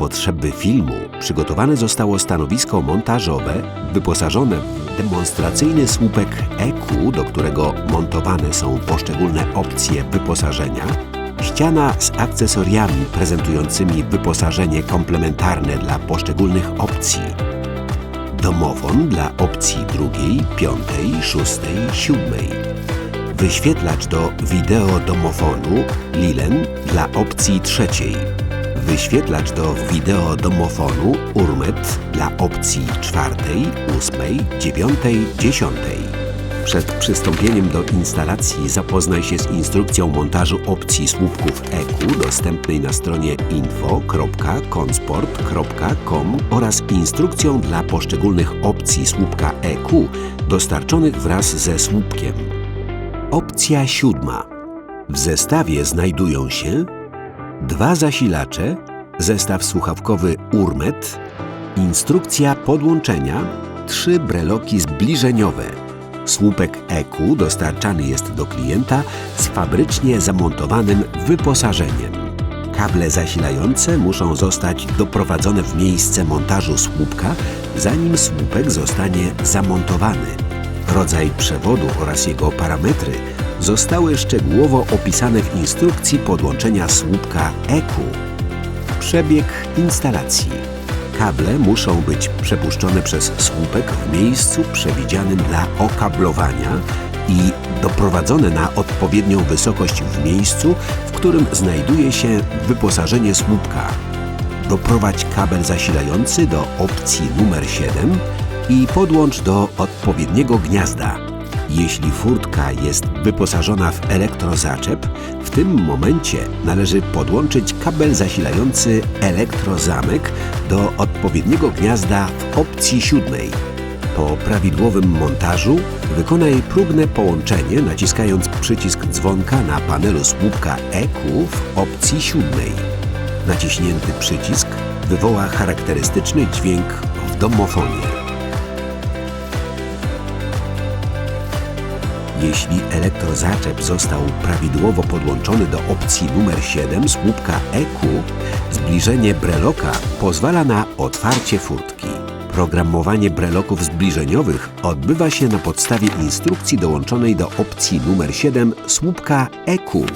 potrzeby filmu przygotowane zostało stanowisko montażowe wyposażone w demonstracyjny słupek EQ, do którego montowane są poszczególne opcje wyposażenia, ściana z akcesoriami prezentującymi wyposażenie komplementarne dla poszczególnych opcji, domofon dla opcji drugiej, piątej, szóstej, siódmej, wyświetlacz do wideo domofonu Lilen dla opcji trzeciej, wyświetlacz do wideo domofonu Urmet dla opcji czwartej, ósmej, dziewiątej, dziesiątej. Przed przystąpieniem do instalacji zapoznaj się z instrukcją montażu opcji słupków EQ dostępnej na stronie info.consport.com oraz instrukcją dla poszczególnych opcji słupka EQ dostarczonych wraz ze słupkiem. Opcja siódma. W zestawie znajdują się dwa zasilacze, zestaw słuchawkowy Urmet, instrukcja podłączenia, trzy breloki zbliżeniowe. Słupek EQ dostarczany jest do klienta z fabrycznie zamontowanym wyposażeniem. Kable zasilające muszą zostać doprowadzone w miejsce montażu słupka, zanim słupek zostanie zamontowany. Rodzaj przewodu oraz jego parametry zostały szczegółowo opisane w instrukcji podłączenia słupka EQ. Przebieg instalacji. Kable muszą być przepuszczone przez słupek w miejscu przewidzianym dla okablowania i doprowadzone na odpowiednią wysokość w miejscu, w którym znajduje się wyposażenie słupka. Doprowadź kabel zasilający do opcji numer 7 i podłącz do odpowiedniego gniazda. Jeśli furtka jest wyposażona w elektrozaczep, w tym momencie należy podłączyć kabel zasilający elektrozamek do odpowiedniego gniazda w opcji siódmej. Po prawidłowym montażu wykonaj próbne połączenie naciskając przycisk dzwonka na panelu słupka EQ w opcji siódmej. Naciśnięty przycisk wywoła charakterystyczny dźwięk w domofonie. Jeśli elektrozaczep został prawidłowo podłączony do opcji numer 7 słupka EQ, zbliżenie breloka pozwala na otwarcie furtki. Programowanie breloków zbliżeniowych odbywa się na podstawie instrukcji dołączonej do opcji numer 7 słupka EQ.